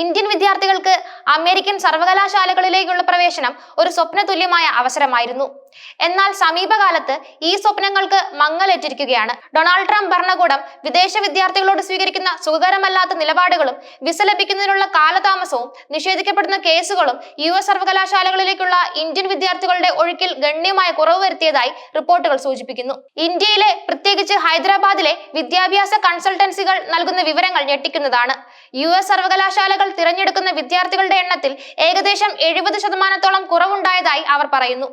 Indian വിദ്യാർത്ഥികൾക്ക് American സർവകലാശാലകളിലേക്കുള്ള പ്രവേശനം ഒരു സ്വപ്ന തുല്യമായ അവസരമായിരുന്നു. എന്നാൽ സമീപകാലത്ത് ഈ സ്വപ്നങ്ങൾക്ക് മങ്ങലേറ്റിരിക്കുകയാണ്. ഡൊണാൾഡ് ട്രംപ് ഭരണകൂടം വിദേശ വിദ്യാർത്ഥികളോട് സ്വീകരിക്കുന്ന സുഖകരമല്ലാത്ത നിലപാടുകളും വിസ ലഭിക്കുന്നതിനുള്ള കാലതാമസവും നിഷേധിക്കപ്പെടുന്ന കേസുകളും യു എസ് സർവകലാശാലകളിലേക്കുള്ള ഇന്ത്യൻ വിദ്യാർത്ഥികളുടെ ഒഴുക്കിൽ ഗണ്യമായ കുറവ് വരുത്തിയതായി റിപ്പോർട്ടുകൾ സൂചിപ്പിക്കുന്നു. ഇന്ത്യയിലെ പ്രത്യേകിച്ച് ഹൈദരാബാദിലെ വിദ്യാഭ്യാസ കൺസൾട്ടൻസികൾ നൽകുന്ന വിവരങ്ങൾ ഞെട്ടിക്കുന്നതാണ്. യു എസ് സർവകലാശാലകൾ തിരഞ്ഞെടുക്കുന്ന വിദ്യാർത്ഥികളുടെ എണ്ണത്തിൽ ഏകദേശം എഴുപത് ശതമാനത്തോളം കുറവുണ്ടായതായി അവർ പറയുന്നു.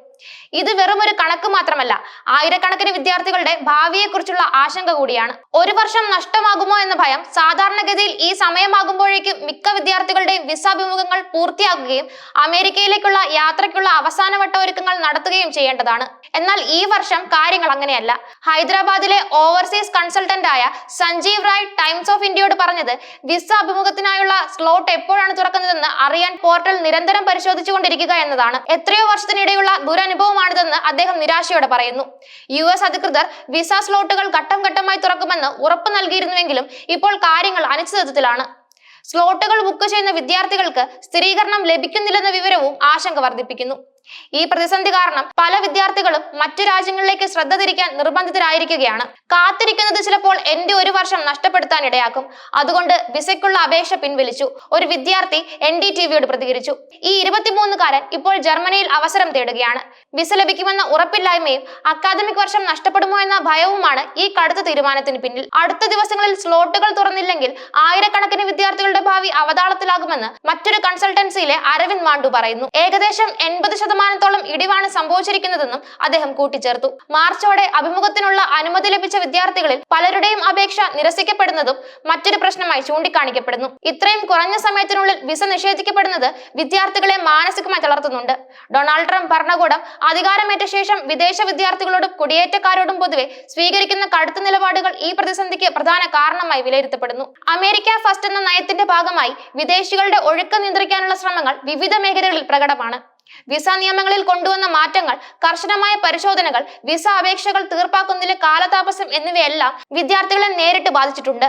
ഇത് വെറും ഒരു കണക്ക് മാത്രമല്ല ആയിരക്കണക്കിന് വിദ്യാർത്ഥികളുടെ ഭാവിയെക്കുറിച്ചുള്ള ആശങ്ക കൂടിയാണ്. ഒരു വർഷം നഷ്ടമാകുമോ എന്ന ഭയം സാധാരണഗതിയിൽ ഈ സമയമാകുമ്പോഴേക്കും മിക്ക വിദ്യാർത്ഥികളുടെയും വിസ അഭിമുഖങ്ങൾ പൂർത്തിയാക്കുകയും അമേരിക്കയിലേക്കുള്ള യാത്രയ്ക്കുള്ള അവസാനവട്ട ഒരുക്കങ്ങൾ നടത്തുകയും ചെയ്യേണ്ടതാണ്. എന്നാൽ ഈ വർഷം കാര്യങ്ങൾ അങ്ങനെയല്ല. ഹൈദരാബാദിലെ ഓവർസീസ് കൺസൾട്ടന്റ് ആയ സഞ്ജീവ് റായ് ടൈംസ് ഓഫ് ഇന്ത്യയോട് പറഞ്ഞത് വിസ അഭിമുഖത്തിനായുള്ള സ്ലോട്ട് എപ്പോഴാണ് തുറക്കുന്നതെന്ന് അറിയാൻ പോർട്ടൽ നിരന്തരം പരിശോധിച്ചുകൊണ്ടിരിക്കുക എന്നതാണ്. എത്രയോ വർഷത്തിനിടെയുള്ള ദുരനുഭവമാണിതെന്ന് അദ്ദേഹം നിരാശയോടെ പറയുന്നു. യു എസ് അധികൃതർ വിസ സ്ലോട്ടുകൾ ഘട്ടം ഘട്ടമായി തുറക്കുമെന്ന് ഉറപ്പ് നൽകിയിരുന്നുവെങ്കിലും ഇപ്പോൾ കാര്യങ്ങൾ അനിശ്ചിതത്വത്തിലാണ് സ്ലോട്ടുകൾ ബുക്ക് ചെയ്യുന്ന വിദ്യാർത്ഥികൾക്ക് സ്ഥിരീകരണം ലഭിക്കുന്നില്ലെന്ന വിവരവും ആശങ്ക വർദ്ധിപ്പിക്കുന്നു. ഈ പ്രതിസന്ധി കാരണം പല വിദ്യാർത്ഥികളും മറ്റു രാജ്യങ്ങളിലേക്ക് ശ്രദ്ധ തിരിക്കാൻ നിർബന്ധിതരായിരിക്കുകയാണ്. കാത്തിരിക്കുന്നത് ചിലപ്പോൾ എന്റെ ഒരു വർഷം നഷ്ടപ്പെടുത്താൻ ഇടയാക്കും. അതുകൊണ്ട് വിസയ്ക്കുള്ള അപേക്ഷ പിൻവലിച്ചു. ഒരു വിദ്യാർത്ഥി എൻ ഡി ടി വിയോട് പ്രതികരിച്ചു. ഈ ഇരുപത്തിമൂന്നുകാരൻ ഇപ്പോൾ ജർമ്മനിയിൽ അവസരം തേടുകയാണ്. വിസ ലഭിക്കുമെന്ന ഉറപ്പില്ലായ്മയും അക്കാദമിക് വർഷം നഷ്ടപ്പെടുമോ എന്ന ഭയവുമാണ് ഈ കടുത്ത തീരുമാനത്തിന് പിന്നിൽ. അടുത്ത ദിവസങ്ങളിൽ സ്ലോട്ടുകൾ തുറന്നില്ലെങ്കിൽ ആയിരക്കണക്കിന് വിദ്യാർത്ഥികളുടെ ഭാവി അവതാളത്തിലാകുമെന്ന് മറ്റൊരു കൺസൾട്ടൻസിയിലെ അരവിന്ദ് മാണ്ഡു പറയുന്നു. ഏകദേശം എൺപത് ശതമാനത്തോളം ഇടിവാണ് സംഭവിച്ചിരിക്കുന്നതെന്നും അദ്ദേഹം കൂട്ടിച്ചേർത്തു. മാർച്ചോടെ അഭിമുഖത്തിനുള്ള അനുമതി ലഭിച്ച വിദ്യാർത്ഥികളിൽ പലരുടെയും അപേക്ഷ നിരസിക്കപ്പെടുന്നതും മറ്റൊരു പ്രശ്നമായി ചൂണ്ടിക്കാണിക്കപ്പെടുന്നു. ഇത്രയും കുറഞ്ഞ സമയത്തിനുള്ളിൽ വിസ നിഷേധിക്കപ്പെടുന്നത് വിദ്യാർത്ഥികളെ മാനസികമായി തളർത്തുന്നുണ്ട്. ഡൊണാൾഡ് ട്രംപ് ഭരണകൂടം അധികാരമേറ്റ ശേഷം വിദേശ വിദ്യാർത്ഥികളോടും കുടിയേറ്റക്കാരോടും പൊതുവെ സ്വീകരിക്കുന്ന കടുത്ത നിലപാടുകൾ ഈ പ്രതിസന്ധിക്ക് പ്രധാന കാരണമായി വിലയിരുത്തപ്പെടുന്നു. അമേരിക്ക ഫസ്റ്റ് എന്ന നയത്തിന്റെ ഭാഗമായി വിദേശികളുടെ ഒഴുക്ക് നിയന്ത്രിക്കാനുള്ള ശ്രമങ്ങൾ വിവിധ മേഖലകളിൽ പ്രകടമാണ്. വിസ നിയമങ്ങളിൽ കൊണ്ടുവന്ന മാറ്റങ്ങൾ കർശനമായ പരിശോധനകൾ വിസ അപേക്ഷകൾ തീർപ്പാക്കുന്നതിലെ കാലതാമസം എന്നിവയെല്ലാം വിദ്യാർത്ഥികളെ നേരിട്ട് ബാധിച്ചിട്ടുണ്ട്.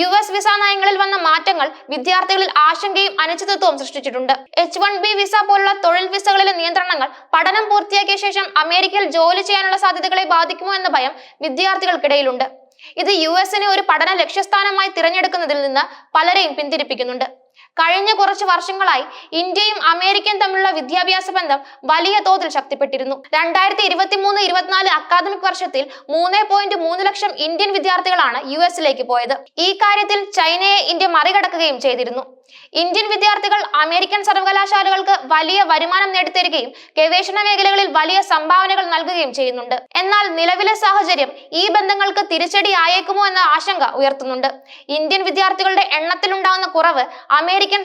യു എസ് വിസ നയങ്ങളിൽ വന്ന മാറ്റങ്ങൾ വിദ്യാർത്ഥികളിൽ ആശങ്കയും അനിശ്ചിതത്വവും സൃഷ്ടിച്ചിട്ടുണ്ട്. എച്ച് വൺ ബി വിസ പോലുള്ള തൊഴിൽ വിസകളിലെ നിയന്ത്രണങ്ങൾ പഠനം പൂർത്തിയാക്കിയ ശേഷം അമേരിക്കയിൽ ജോലി ചെയ്യാനുള്ള സാധ്യതകളെ ബാധിക്കുമോ എന്ന ഭയം വിദ്യാർത്ഥികൾക്കിടയിലുണ്ട്. ഇത് യു എസിനെ ഒരു പഠന ലക്ഷ്യസ്ഥാനമായി തിരഞ്ഞെടുക്കുന്നതിൽ നിന്ന് പലരെയും പിന്തിരിപ്പിക്കുന്നുണ്ട്. കഴിഞ്ഞ കുറച്ച് വർഷങ്ങളായി ഇന്ത്യയും അമേരിക്കയും തമ്മിലുള്ള വിദ്യാഭ്യാസ ബന്ധം വലിയ തോതിൽ ശക്തിപ്പെട്ടിരുന്നു. രണ്ടായിരത്തി ഇരുപത്തി മൂന്ന് ഇരുപത്തിനാല് അക്കാദമിക് വർഷത്തിൽ മൂന്ന് പോയിന്റ് മൂന്ന് ലക്ഷം ഇന്ത്യൻ വിദ്യാർത്ഥികളാണ് യു എസിലേക്ക് പോയത്. ഈ കാര്യത്തിൽ ചൈനയെ ഇന്ത്യ മറികടക്കുകയും ചെയ്തിരുന്നു. ഇന്ത്യൻ വിദ്യാർത്ഥികൾ അമേരിക്കൻ സർവകലാശാലകൾക്ക് വലിയ വരുമാനം നേടിത്തരികയും ഗവേഷണ മേഖലകളിൽ വലിയ സംഭാവനകൾ നൽകുകയും ചെയ്യുന്നുണ്ട്. എന്നാൽ നിലവിലെ സാഹചര്യം ഈ ബന്ധങ്ങൾക്ക് തിരിച്ചടി ആയേക്കുമോ എന്ന ആശങ്ക ഉയർത്തുന്നുണ്ട്. ഇന്ത്യൻ വിദ്യാർത്ഥികളുടെ എണ്ണത്തിലുണ്ടാകുന്ന കുറവ്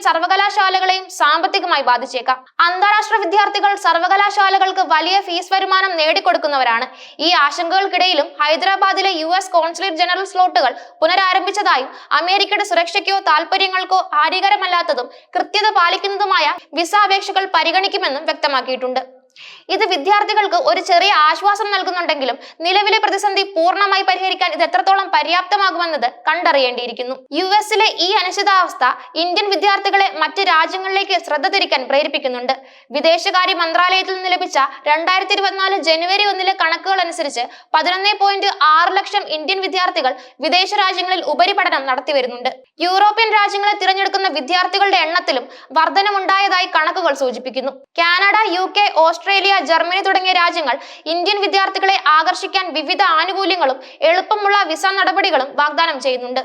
സർവകലാശാലകളെയും സാമ്പത്തികമായി ബാധിച്ചേക്കാം. അന്താരാഷ്ട്ര വിദ്യാർത്ഥികൾ സർവകലാശാലകൾക്ക് വലിയ ഫീസ് വരുമാനം നേടിക്കൊടുക്കുന്നവരാണ്. ഈ ആശങ്കകൾക്കിടയിലും ഹൈദരാബാദിലെ യു എസ് കോൺസുലേറ്റ് ജനറൽ സ്ലോട്ടുകൾ പുനരാരംഭിച്ചതായും അമേരിക്കയുടെ സുരക്ഷയ്ക്കോ താൽപര്യങ്ങൾക്കോ ഹാനികരമല്ലാത്തതും കൃത്യത പാലിക്കുന്നതുമായ വിസ അപേക്ഷകൾ പരിഗണിക്കുമെന്നും വ്യക്തമാക്കിയിട്ടുണ്ട്. ഇത് വിദ്യാർത്ഥികൾക്ക് ഒരു ചെറിയ ആശ്വാസം നൽകുന്നുണ്ടെങ്കിലും നിലവിലെ പ്രതിസന്ധി പൂർണമായി പരിഹരിക്കാൻ ഇത് എത്രത്തോളം പര്യാപ്തമാകുമെന്നത് കണ്ടറിയേണ്ടിയിരിക്കുന്നു. യു എസിലെ ഈ അനിശ്ചിതാവസ്ഥ ഇന്ത്യൻ വിദ്യാർത്ഥികളെ മറ്റ് രാജ്യങ്ങളിലേക്ക് ശ്രദ്ധ തിരിക്കാൻ പ്രേരിപ്പിക്കുന്നുണ്ട്. വിദേശകാര്യ മന്ത്രാലയത്തിൽ നിന്ന് ലഭിച്ച രണ്ടായിരത്തി ഇരുപത്തിനാല് ജനുവരി ഒന്നിലെ കണക്കുകൾ അനുസരിച്ച് പതിനൊന്ന് പോയിന്റ് ആറ് ലക്ഷം ഇന്ത്യൻ വിദ്യാർത്ഥികൾ വിദേശ രാജ്യങ്ങളിൽ ഉപരിപഠനം നടത്തി വരുന്നുണ്ട്. യൂറോപ്യൻ രാജ്യങ്ങളെ തിരഞ്ഞെടുക്കുന്ന വിദ്യാർത്ഥികളുടെ എണ്ണത്തിലും വർധനമുണ്ടായതായി കണക്കുകൾ സൂചിപ്പിക്കുന്നു. Canada U K Australia Germany തുടങ്ങിയ രാജ്യങ്ങൾ ഇന്ത്യൻ വിദ്യാർത്ഥികളെ ആകർഷിക്കാൻ വിവിധ ആനുകൂല്യങ്ങളും എളുപ്പമുള്ള വിസ നടപടികളും വാഗ്ദാനം ചെയ്യുന്നുണ്ട്.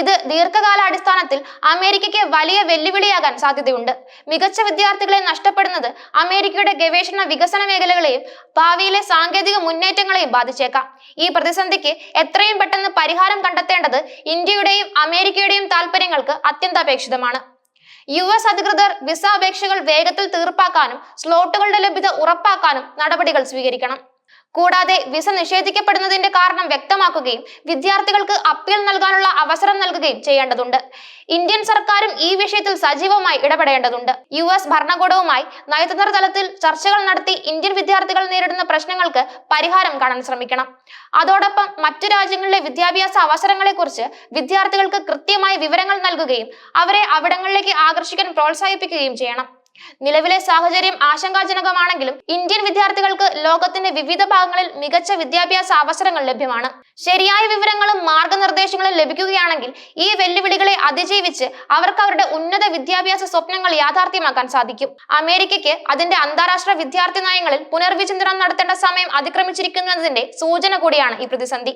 ഇത് ദീർഘകാലാടിസ്ഥാനത്തിൽ അമേരിക്കയ്ക്ക് വലിയ വെല്ലുവിളിയാകാൻ സാധ്യതയുണ്ട്. മികച്ച വിദ്യാർത്ഥികളെ നഷ്ടപ്പെടുന്നത് അമേരിക്കയുടെ ഗവേഷണ വികസന മേഖലകളെയും ഭാവിയിലെ സാങ്കേതിക മുന്നേറ്റങ്ങളെയും ബാധിച്ചേക്കാം. ഈ പ്രതിസന്ധിക്ക് എത്രയും പെട്ടെന്ന് പരിഹാരം കണ്ടെത്തേണ്ടത് ഇന്ത്യയുടെയും അമേരിക്കയുടെയും താൽപര്യങ്ങൾക്ക് അത്യന്താപേക്ഷിതമാണ്. യു എസ് അധികൃതർ വിസ അപേക്ഷകൾ വേഗത്തിൽ തീർപ്പാക്കാനും സ്ലോട്ടുകളുടെ ലഭ്യത ഉറപ്പാക്കാനും നടപടികൾ സ്വീകരിക്കണം. കൂടാതെ വിസ നിഷേധിക്കപ്പെടുന്നതിന്റെ കാരണം വ്യക്തമാക്കുകയും വിദ്യാർത്ഥികൾക്ക് അപ്പീൽ നൽകാനുള്ള അവസരം നൽകുകയും ചെയ്യേണ്ടതുണ്ട്. ഇന്ത്യൻ സർക്കാരും ഈ വിഷയത്തിൽ സജീവമായി ഇടപെടേണ്ടതുണ്ട്. യു എസ് ഭരണകൂടവുമായി നയതന്ത്ര തലത്തിൽ ചർച്ചകൾ നടത്തി ഇന്ത്യൻ വിദ്യാർത്ഥികൾ നേരിടുന്ന പ്രശ്നങ്ങൾക്ക് പരിഹാരം കാണാൻ ശ്രമിക്കണം. അതോടൊപ്പം മറ്റു രാജ്യങ്ങളിലെ വിദ്യാഭ്യാസ അവസരങ്ങളെക്കുറിച്ച് വിദ്യാർത്ഥികൾക്ക് കൃത്യമായ വിവരങ്ങൾ നൽകുകയും അവരെ അവിടങ്ങളിലേക്ക് ആകർഷിക്കാൻ പ്രോത്സാഹിപ്പിക്കുകയും ചെയ്യണം. നിലവിലെ സാഹചര്യം ആശങ്കാജനകമാണെങ്കിലും ഇന്ത്യൻ വിദ്യാർത്ഥികൾക്ക് ലോകത്തിന്റെ വിവിധ ഭാഗങ്ങളിൽ മികച്ച വിദ്യാഭ്യാസ അവസരങ്ങൾ ലഭ്യമാണ്. ശരിയായ വിവരങ്ങളും മാർഗനിർദ്ദേശങ്ങളും ലഭിക്കുകയാണെങ്കിൽ ഈ വെല്ലുവിളികളെ അതിജീവിച്ച് അവർക്ക് അവരുടെ ഉന്നത വിദ്യാഭ്യാസ സ്വപ്നങ്ങൾ യാഥാർത്ഥ്യമാക്കാൻ സാധിക്കും. അമേരിക്കയ്ക്ക് അതിന്റെ അന്താരാഷ്ട്ര വിദ്യാർത്ഥി നയങ്ങളിൽ പുനർവിചിന്തനം നടത്തേണ്ട സമയം അതിക്രമിച്ചിരിക്കുന്നതിന്റെ സൂചന കൂടിയാണ് ഈ പ്രതിസന്ധി.